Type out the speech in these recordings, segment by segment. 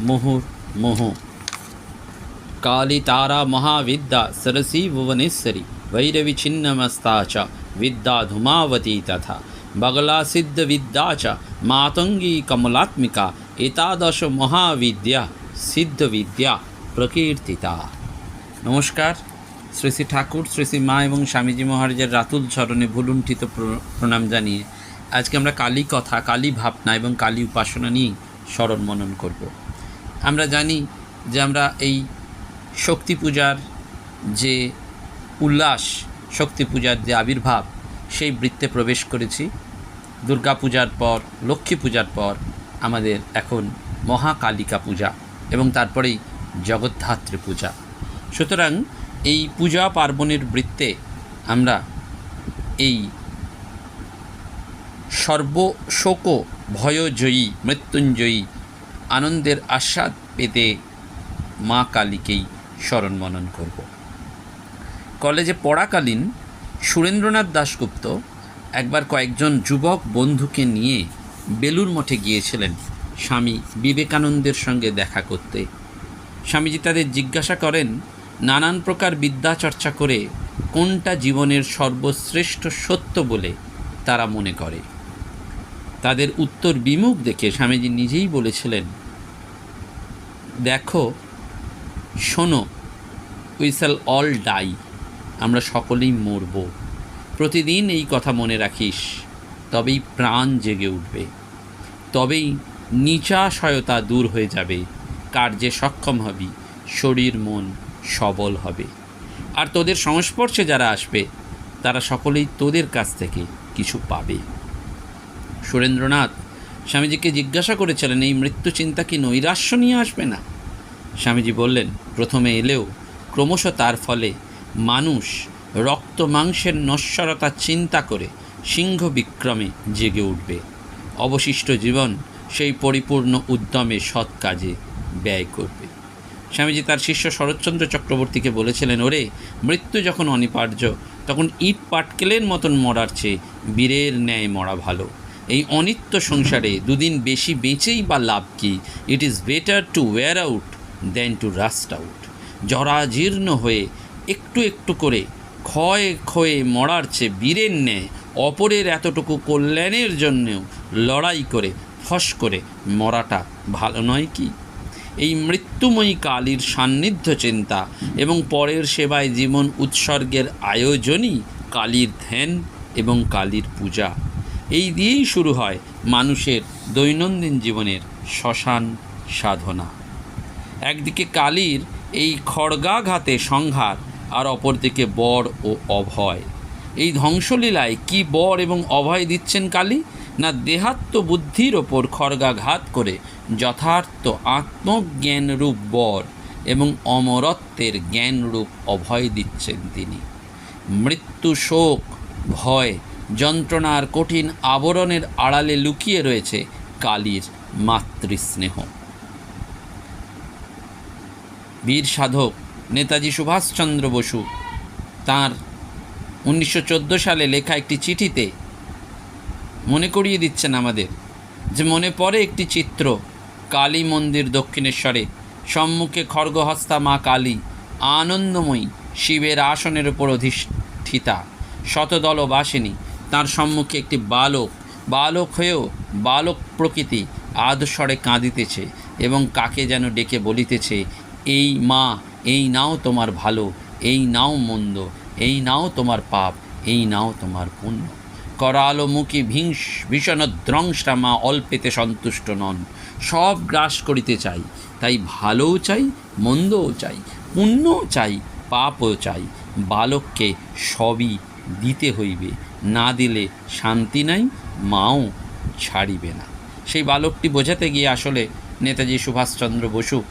মুহুর মোহ কালী তারা মহাবিদ্যা সরসী ভুবনেশ্বরী ভৈরবী ছিন্নমস্তা চ বিদ্যা ধূমাবতী তথা বগলা সিদ্ধ বিদ্যা চ মাতঙ্গী কমলাত্মিকা এতাদশ মহাবিদ্যা সিদ্ধ বিদ্যা প্রকীর্তিতা নমস্কার শ্রী শ্রী ঠাকুর শ্রী শ্রী মা এবং স্বামীজি মহারাজের রাতুল চরণে ভুলুণ্ঠিত প্র- প্রণাম জানিয়ে আজকে আমরা কালী কথা, কালী ভাবনা এবং কালী উপাসনা নিয়ে স্মরণ মনন করব। আমরা জানি যে আমরা এই শক্তি পূজার যে উল্লাস, শক্তি পূজার যে আবির্ভাব, সেই বৃত্তে প্রবেশ করেছি। দুর্গা পূজার পর, লক্ষ্মী পূজার পর আমাদের এখন মহাকালিকা পূজা এবং তারপরেই জগদ্ধাত্রী পূজা। সুতরাং এই পূজা পার্বণের বৃত্তে আমরা এই সর্বশোক ভয়জয়ী, মৃত্যুঞ্জয়ী আনন্দের আস্বাদ পেতে মা কালীকেই স্মরণ মনন করব। কলেজে পড়াকালীন সুরেন্দ্রনাথ দাশগুপ্ত একবার কয়েকজন যুবক বন্ধুকে নিয়ে বেলুর মঠে গিয়েছিলেন স্বামী বিবেকানন্দের সঙ্গে দেখা করতে। স্বামীজি তাদের জিজ্ঞাসা করেন, নানান প্রকার বিদ্যা চর্চা করে কোনটা জীবনের সর্বশ্রেষ্ঠ সত্য বলে তারা মনে করে? তাদের উত্তর বিমুখ দেখে স্বামীজি নিজেই বলেছিলেন, দেখো, শোনো উই শ্যাল অল ডাই আমরা সকলেই মরব। প্রতিদিন এই কথা মনে রাখিস, তবেই প্রাণ জেগে উঠবে। তবেই নিচাশয়তা দূর হয়ে যাবে, কার্যে সক্ষম হবি, শরীর মন সবল হবে। আর তোদের সংস্পর্শে যারা আসবে, তারা সকলেই তোদের কাছ থেকে কিছু পাবে। সুরেন্দ্রনাথ, স্বামীজিকে জিজ্ঞাসা করেছিলেন, এই মৃত্যু চিন্তা কি নৈরাশ্য নিয়ে আসবে না? স্বামীজি বললেন, প্রথমে এলেও ক্রমশ তার ফলে মানুষ রক্ত মাংসের নশ্বরতা চিন্তা করে সিংহ বিক্রমে জেগে উঠবে। অবশিষ্ট জীবন সেই পরিপূর্ণ উদ্যমে সৎ কাজে ব্যয় করবে। স্বামীজি তার শিষ্য শরৎচন্দ্র চক্রবর্তীকে বলেছিলেন, ওরে, মৃত্যু যখন অনিবার্য, তখন ইট পাটকেলের মতন মরার চেয়ে বীরের ন্যায় মরা ভালো। এই অনিত্য সংসারে দুদিন বেশি বেঁচেই বা লাভ কি? It is better to wear out than to rust out জরাজীর্ণ হয়ে একটু একটু করে ক্ষয় ক্ষয়ে মরার চেয়ে বীরের ন্যায়, অপরের এতটুকু কল্যাণের জন্যেও লড়াই করে, ফস করে মরাটা ভালো নয় কি? এই মৃত্যুময়ী কালীর সান্নিধ্য চিন্তা এবং পরের সেবায় জীবন উৎসর্গের আয়োজনই কালীর ধ্যান এবং কালীর পূজা। এই দিয়েই শুরু হয় মানুষের দৈনন্দিন জীবনের শ্মশান সাধনা। একদিকে কালীর এই খড়গাঘাতে সংঘাত আর অপরদিকে বর ও অভয়। এই ধ্বংসলীলায় কি বর এবং অভয় দিচ্ছেন কালী? না দেহাত্ম বুদ্ধির ওপর খড়গাঘাত করে যথার্থ আত্মজ্ঞানরূপ বর এবং অমরত্বের জ্ঞানরূপ অভয় দিচ্ছেন তিনি? মৃত্যু শোক, ভয় যন্ত্রণার কঠিন আবরণের আড়ালে লুকিয়ে রয়েছে কালীর মাতৃস্নেহ। বীর সাধক নেতাজি সুভাষচন্দ্র বসু তাঁর উনিশশো সালে লেখা একটি চিঠিতে মনে করিয়ে দিচ্ছেন আমাদের যে মনে পড়ে একটি চিত্র কালী মন্দির দক্ষিণেশ্বরে। সম্মুখে খড়গহস্তা মা কালী, আনন্দময়ী শিবের আসনের উপর অধিষ্ঠিতা শতদল বাসিনী তার সম্মুখে একটি বালক। বালক হয়েও বালক প্রকৃতি আদস্বরে কাঁদিতেছে এবং কাকে যেন ডেকে বলিতেছে, এই মা, এই নাও তোমার ভালো, এই নাও মন্দ, এই নাও তোমার পাপ, এই নাও তোমার পুণ্য। করালো মুখী ভিংস ভীষণ দ্রংসা মা অল্পেতে সন্তুষ্ট নন। সব গ্রাস করিতে চাই, তাই ভালোও চাই, মন্দও চাই, পুণ্যও চাই, পাপও চাই। বালককে সবই দিতে হইবে। না দিলে শান্তি নাই, মাও ছাড়িবে না। সেই বালকটি বোঝাতে গিয়ে আসলে নেতাজি সুভাষচন্দ্র বসু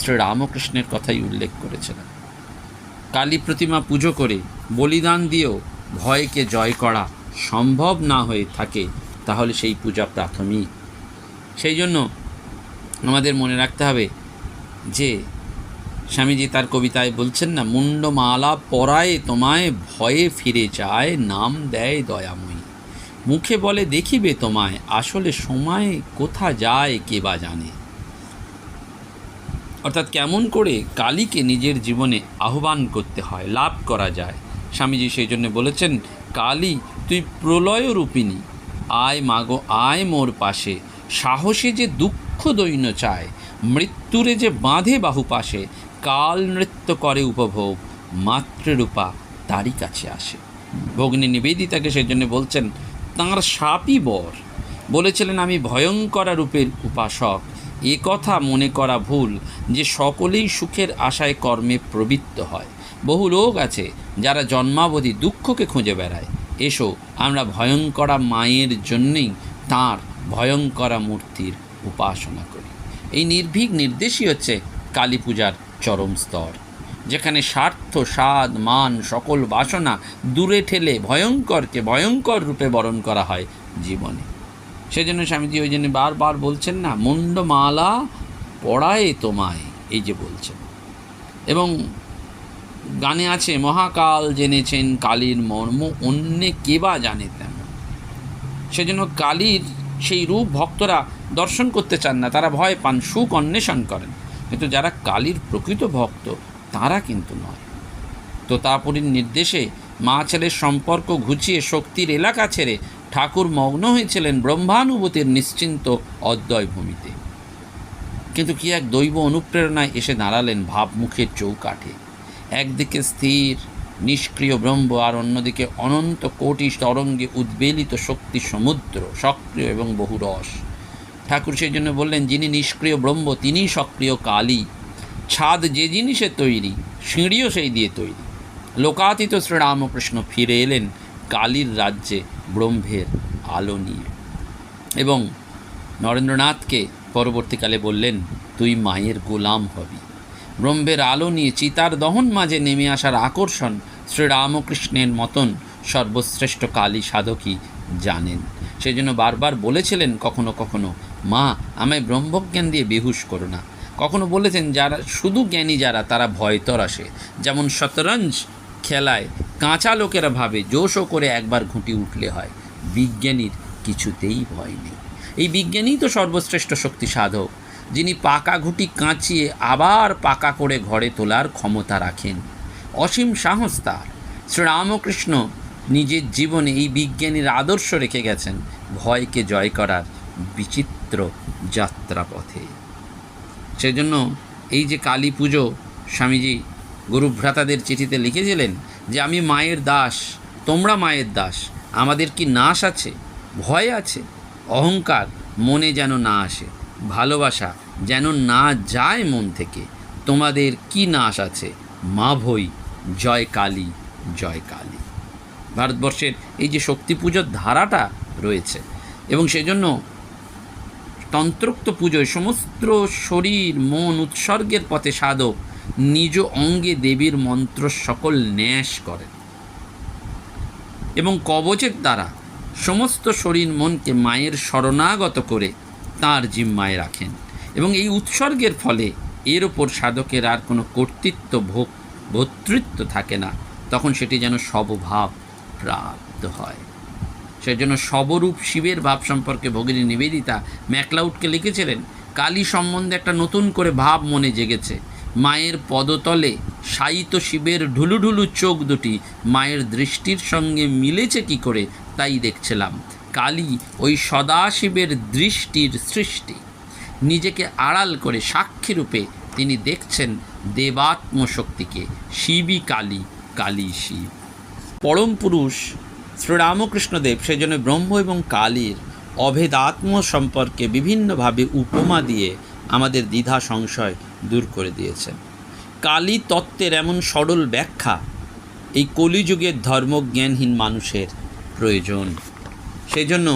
শ্রীরামকৃষ্ণের কথাই উল্লেখ করেছিলেন। কালী প্রতিমা পুজো করে বলিদান দিয়েও ভয়কে জয় করা সম্ভব না হয়ে থাকে, তাহলে সেই পূজা প্রাথমিক। সেই জন্য আমাদের মনে রাখতে হবে যে স্বামীজি তার কবিতায় বলছেন না, মুন্ডমালা পরায় তোমায় ভয়ে ফিরে যায়, নাম দেয় দয়াময়ী। মুখে বলে দেখিবে তোমায়, আসলে সময় কোথা যায় কে বা জানে। অর্থাৎ কেমন করে কালীকে নিজের জীবনে আহ্বান করতে হয়, লাভ করা যায়। স্বামীজি সেই জন্য বলেছেন, কালী, তুই প্রলয় রূপিণী, আয় মাগো, আয় মোর পাশে। সাহসে যে দুঃখ দৈন্য চায়, মৃত্যুরে যে বাঁধে বাহু পাশে কাল নৃত্য করে উপভোগ, মাতৃরূপা তারই কাছে আসে। ভগ্নী নিবেদিতাকে সেই জন্য বলছেন, তাঁর সাপই বর। বলেছিলেন, আমি ভয়ঙ্করা রূপের উপাসক। এ কথা মনে করা ভুল যে সকলেই সুখের আশায় কর্মে প্রবৃত্ত হয়। বহু লোক আছে যারা জন্মাবধি দুঃখকে খুঁজে বেড়ায়। এসো, আমরা ভয়ঙ্করা মায়ের জন্যেই তাঁর ভয়ঙ্করা মূর্তির উপাসনা করি। এই নির্ভীক নির্দেশই হচ্ছে কালী পূজার চরম স্তর, যেখানে স্বার্থ, স্বাদ, মান, সকল বাসনা দূরে ঠেলে ভয়ঙ্করকে ভয়ঙ্কর রূপে বরণ করা হয় জীবনে। সেজন্য স্বামীজি ওই জন্য বারবার বলছেন না মুন্ডমালা পড়ায় তোমায় এই যে বলছেন। এবং গানে আছে, মহাকাল জেনেছেন কালীর মর্ম, অন্যে কে বা জানে তেমন সেজন্য কালীর সেই রূপ ভক্তরা দর্শন করতে চান না, তারা ভয় পান, সুখ অন্বেষণ করেন। কিন্তু যারা কালীর প্রকৃত ভক্ত, তারা কিন্তু নয়। তো তাপুরীর নির্দেশে মা ছেলের সম্পর্ক ঘুচিয়ে শক্তির এলাকা ছেড়ে ঠাকুর মগ্ন হয়েছিলেন ব্রহ্মানুভূতির নিশ্চিন্ত অদ্বয় ভূমিতে। কিন্তু কি এক দৈব অনুপ্রেরণায় এসে দাঁড়ালেন ভাবমুখের চৌকাঠে। একদিকে স্থির, নিষ্ক্রিয় ব্রহ্ম, আর অন্যদিকে অনন্ত কোটি তরঙ্গে উদ্বেলিত শক্তি সমুদ্র, সক্রিয় এবং বহুরস। ঠাকুর সেই জন্য বললেন, যিনি নিষ্ক্রিয় ব্রহ্ম, তিনিই সক্রিয় কালী। ছাদ যে জিনিসে তৈরি, সিঁড়িও সেই দিয়ে তৈরি। লোকাতীত শ্রীরামকৃষ্ণ ফিরে এলেন কালীর রাজ্যে ব্রহ্মের আলো নিয়ে। এবং নরেন্দ্রনাথকে পরবর্তীকালে বললেন, তুই মায়ের গোলাম হবি। ব্রহ্মের আলো নিয়ে চিতার দহন মাঝে নেমে আসার আকর্ষণ শ্রীরামকৃষ্ণের মতন সর্বশ্রেষ্ঠ কালী সাধকই জানেন। সেই জন্য বারবার বলেছিলেন, কখনো কখনো মা, আমায় ব্রহ্মজ্ঞান দিয়ে বেহুশ করো না। কখনো বলেছেন যারা শুধু জ্ঞানী যারা, তারা ভয়তর আসে। যেমন শতরঞ্জ খেলায় কাঁচা লোকেরা ভাবে, জোশও করে একবার ঘুঁটি উঠলে হয়। বিজ্ঞানীর কিছুতেই ভয় নেই। এই বিজ্ঞানীই তো সর্বশ্রেষ্ঠ শক্তি সাধক, যিনি পাকা ঘুঁটি কাঁচিয়ে আবার পাকা করে ঘরে তোলার ক্ষমতা রাখেন। অসীম সাহস তার। শ্রীরামকৃষ্ণ নিজের জীবনে এই বিজ্ঞানীর আদর্শ রেখে গেছেন। ভয়কে জয় করার বিচিত্র যাত্রাপথে। সেজন্য এই যে কালী পুজো, স্বামীজি গুরুভ্রাতাদের চিঠিতে লিখেছিলেন যে, আমি মায়ের দাস, তোমরা মায়ের দাস, আমাদের কি নাশ আছে? ভয় আছে? অহংকার মনে যেন না আসে, ভালোবাসা যেন না যায় মন থেকে, তোমাদের কি নাশ আছে? মা ভই, জয় কালী জয় কালী। ভারতবর্ষের এই যে শক্তি পুজোর ধারাটা রয়েছে এবং সেজন্য তন্ত্রোক্ত পুজোয় সমস্ত শরীর, মন উৎসর্গের পথে সাধক নিজ অঙ্গে দেবীর মন্ত্র সকল ন্যাস করেন। এবং কবচের দ্বারা সমস্ত শরীর মনকে মায়ের শরণাগত করে তাঁর জিম্মায় রাখেন। এবং এই উৎসর্গের ফলে এর ওপর সাধকের আর কোনো কর্তৃত্ব, ভোগ ভর্তৃত্ব থাকে না। তখন সেটি যেন সবভাব প্রাপ্ত হয়। সেজন্য সবরূপ শিবের ভাব সম্পর্কে ভগিনী নিবেদিতা ম্যাকলাউডকে লিখেছিলেন, কালী সম্বন্ধে একটা নতুন করে ভাব মনে জেগেছে। মায়ের পদতলে শায়িত শিবের ঢুলুঢুলু চোখ দুটি, মায়ের দৃষ্টির সঙ্গে মিলেছে কি করে তাই দেখছিলাম। কালী ওই সদাশিবের দৃষ্টির সৃষ্টি। নিজেকে আড়াল করে সাক্ষীরূপে তিনি দেখছেন দেবাত্ম শক্তিকে শিবই কালী কালী শিব। পরম পুরুষ শ্রীরামকৃষ্ণদেব সেজন্য ব্রহ্ম এবং কালীর অভেদাত্ম সম্পর্কে বিভিন্নভাবে উপমা দিয়ে আমাদের দ্বিধা সংশয় দূর করে দিয়েছেন কালী তত্ত্বের এমন সরল ব্যাখ্যা এই কলিযুগের ধর্মজ্ঞানহীন মানুষের প্রয়োজন। সেই জন্য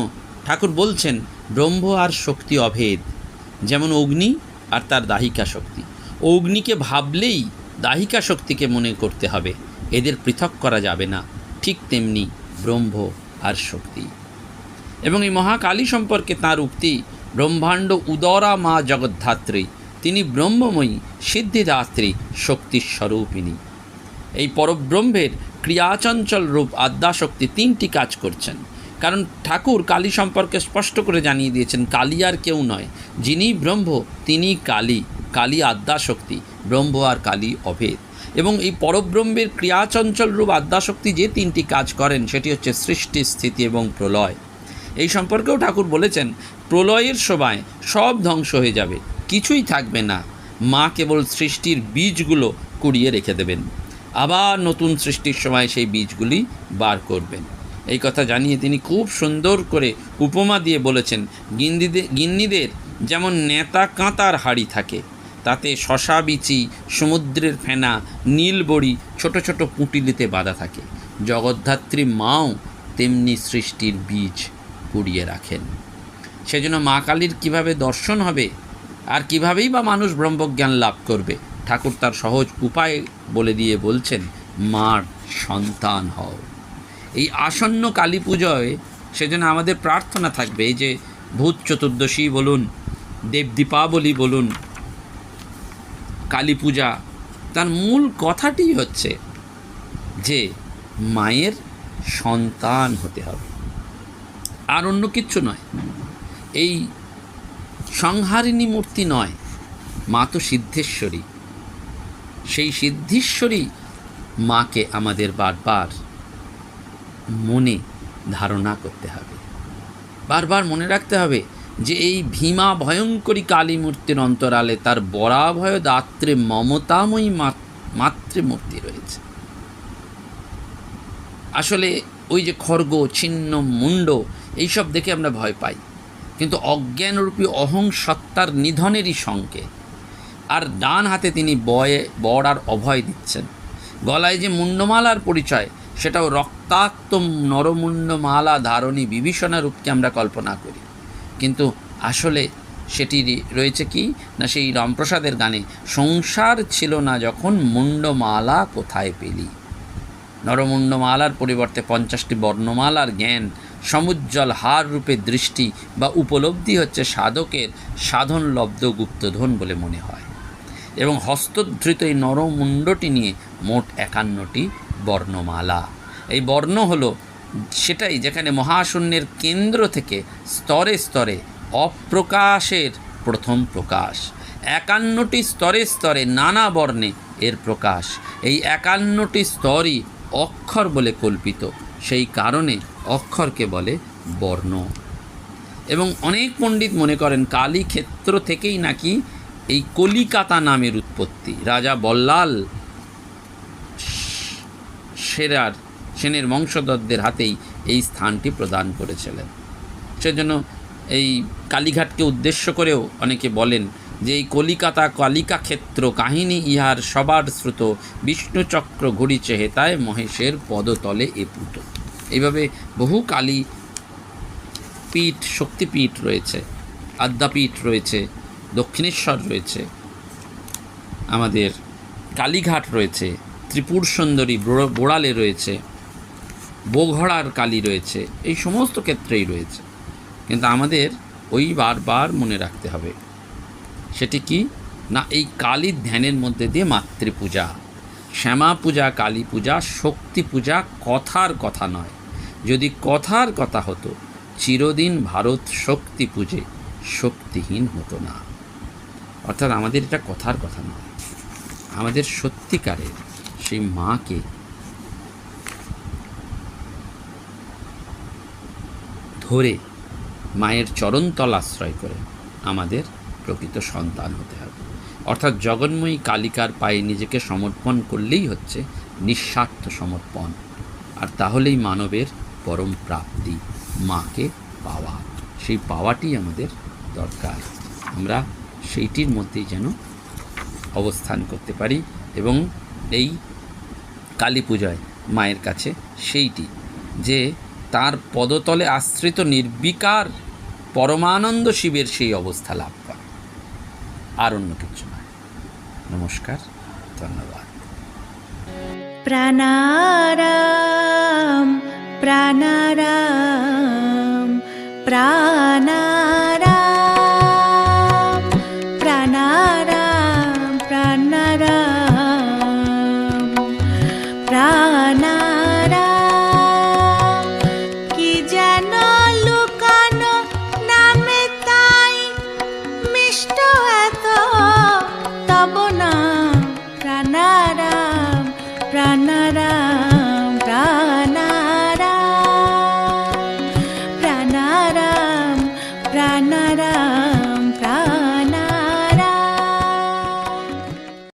ঠাকুর বলছেন, ব্রহ্ম আর শক্তি অভেদ, যেমন অগ্নি আর তার দাহিকা শক্তি। অগ্নিকে ভাবলেই দাহিকা শক্তিকে মনে করতে হবে, এদের পৃথক করা যাবে না, ঠিক তেমনি ব্রহ্ম আর শক্তি। এবং এই মহাকালী সম্পর্কে তার উক্তি, ব্রহ্মাণ্ড উদরা মা জগদ্ধাত্রী, তিনি ব্রহ্মময়ী, সিদ্ধিদাত্রী, শক্তিস্বরূপিণী। এই পরব্রহ্মের ক্রিয়াচঞ্চল রূপ আদ্যাশক্তি তিনটি কাজ করছেন। কারণ ঠাকুর কালী সম্পর্কে স্পষ্ট করে জানিয়ে দিয়েছেন, কালী আর কেউ নয়, যিনি ব্রহ্ম তিনি কালী। কালী আদ্যাশক্তি, ব্রহ্ম আর কালী অভেদ। এবং এই পরব্রহ্মের ক্রিয়াচঞ্চল রূপ আদ্যাশক্তি যে তিনটি কাজ করেন, সেটি হচ্ছে সৃষ্টি, স্থিতি এবং প্রলয়। এই সম্পর্কেও ঠাকুর বলেছেন, প্রলয়ের সময় সব ধ্বংস হয়ে যাবে, কিছুই থাকবে না। মা কেবল সৃষ্টির বীজগুলো কুড়িয়ে রেখে দেবেন। আবার নতুন সৃষ্টির সময় সেই বীজগুলি বার করবেন। এই কথা জানিয়ে তিনি খুব সুন্দর করে উপমা দিয়ে বলেছেন গিন্দিদের গিন্নিদের যেমন নেতা কাঁতার হাড়ি থাকে তাতে শশা বিচি, সমুদ্রের ফেনা নীলবড়ি ছোট ছোট পুঁটিলিতে বাঁধা থাকে। জগদ্ধাত্রী মাও তেমনি সৃষ্টির বীজ কুড়িয়ে রাখেন। সেজন্য মা কালীর কীভাবে দর্শন হবে, আর কিভাবেই বা মানুষ ব্রহ্মজ্ঞান লাভ করবে, ঠাকুর তার সহজ উপায় বলে দিয়ে বলছেন, মার সন্তান হও। এই আসন্ন কালী পুজোয় সেজন্য আমাদের প্রার্থনা থাকবে, এই যে ভূত চতুর্দশী বলুন, দেব দীপাবলি বলুন কালী পূজা। তার মূল কথাটি হচ্ছে যে, মায়ের সন্তান হতে হবে। আর অন্য কিচ্ছু নয়। এই সংহারিণী মূর্তি নয়, মা তো সিদ্ধেশ্বরী। সেই সিদ্ধেশ্বরী মাকে আমাদের বারবার মনে ধারণা করতে হবে। বারবার মনে রাখতে হবে যে এই ভীমা ভয়ঙ্করী কালী মূর্তির অন্তরালে তার বরাভয় দাত্রে মমতাময়ী মাতৃমূর্তি রয়েছে। আসলে ওই যে খর্গ, ছিন্ন মুন্ড এইসব দেখে আমরা ভয় পাই। কিন্তু অজ্ঞানরূপী অহং সত্তার নিধনেরই সংকেত আর ডান হাতে তিনি বয়ে, বর আর অভয় দিচ্ছেন। গলায় যে মুন্ডমালার পরিচয়, সেটাও রক্তাক্ত নরমুন্ডমালা ধারণী বিভীষণা রূপকে আমরা কল্পনা করি। কিন্তু আসলে সেটি রয়েছে কি? না সেই রামপ্রসাদের গানে, সংসার ছিল না যখন মুন্ডমালা কোথায় পেলি? নরমুণ্ডমালার পরিবর্তে পঞ্চাশটি বর্ণমালার জ্ঞান, সমুজ্জ্বল হার রূপে দৃষ্টি বা উপলব্ধি হচ্ছে সাধকের সাধনলব্ধ গুপ্তধন বলে মনে হয়। এবং হস্তধৃত এই নরমুণ্ডটি নিয়ে মোট একান্নটি বর্ণমালা। এই বর্ণ হলো সেটাই যেখানে মহাশূন্যের কেন্দ্র থেকে স্তরে স্তরে অপ্রকাশের প্রথম প্রকাশ। একান্নটি স্তরে স্তরে নানা বর্ণে এর প্রকাশ। এই একান্নটি স্তরই অক্ষর বলে কল্পিত। সেই কারণে অক্ষরকে বলে বর্ণ। এবং অনেক পণ্ডিত মনে করেন কালী ক্ষেত্র থেকেই নাকি এই কলিকাতা নামের উৎপত্তি। রাজা বল্লাল সেরার সেনের বংশধরদের হাতেই এই স্থানটি প্রদান করেছিলেন। সেজন্য এই কালীঘাটকে উদ্দেশ্য করেও অনেকে বলেন যে এই কলিকাতা কালিকা ক্ষেত্র কাহিনী ইহার সবার শ্রুত বিষ্ণুচক্র ঘুরিছে হেতায় মহেশের পদতলে এ পুত। এইভাবে বহু কালী পীঠ, শক্তিপীঠ রয়েছে, আদ্যাপীঠ রয়েছে, দক্ষিণেশ্বর রয়েছে, আমাদের কালীঘাট রয়েছে ত্রিপুর সুন্দরী বোড়- বোড়ালে রয়েছে বোঘড়ার কালী রয়েছে, এই সমস্ত ক্ষেত্রেই রয়েছে। কিন্তু আমাদের ওই বারবার মনে রাখতে হবে, সেটি কি? না, এই কালীর ধ্যানের মধ্যে দিয়ে মাতৃপূজা। শ্যামা পূজা, কালী পূজা, শক্তি পূজা কথার কথা নয়। যদি কথার কথা হতো, চিরদিন ভারত শক্তি পূজে শক্তিহীন হতো না। অর্থাৎ আমাদের এটা কথার কথা নয়। আমাদের সত্যিকারের সেই মাকে ধরে মায়ের চরণতল আশ্রয় করে আমাদের প্রকৃত সন্তান হতে হবে। অর্থাৎ জগন্ময়ী কালিকার পায়ে নিজেকে সমর্পণ করলেই হচ্ছে নিঃস্বার্থ সমর্পণ। আর তাহলেই মানবের পরম প্রাপ্তি মাকে পাওয়া। সেই পাওয়াটি আমাদের দরকার। আমরা সেইটির মধ্যেই যেন অবস্থান করতে পারি এবং এই কালী পূজায় মায়ের কাছে সেইটি যে তার পদতলে আশ্রিত নির্বিকার পরমানন্দ শিবের সেই অবস্থা লাভ করে। আর অন্য কিছু নয়। নমস্কার, ধন্যবাদ। প্রাণারাম প্রাণারাম প্রাণারাম।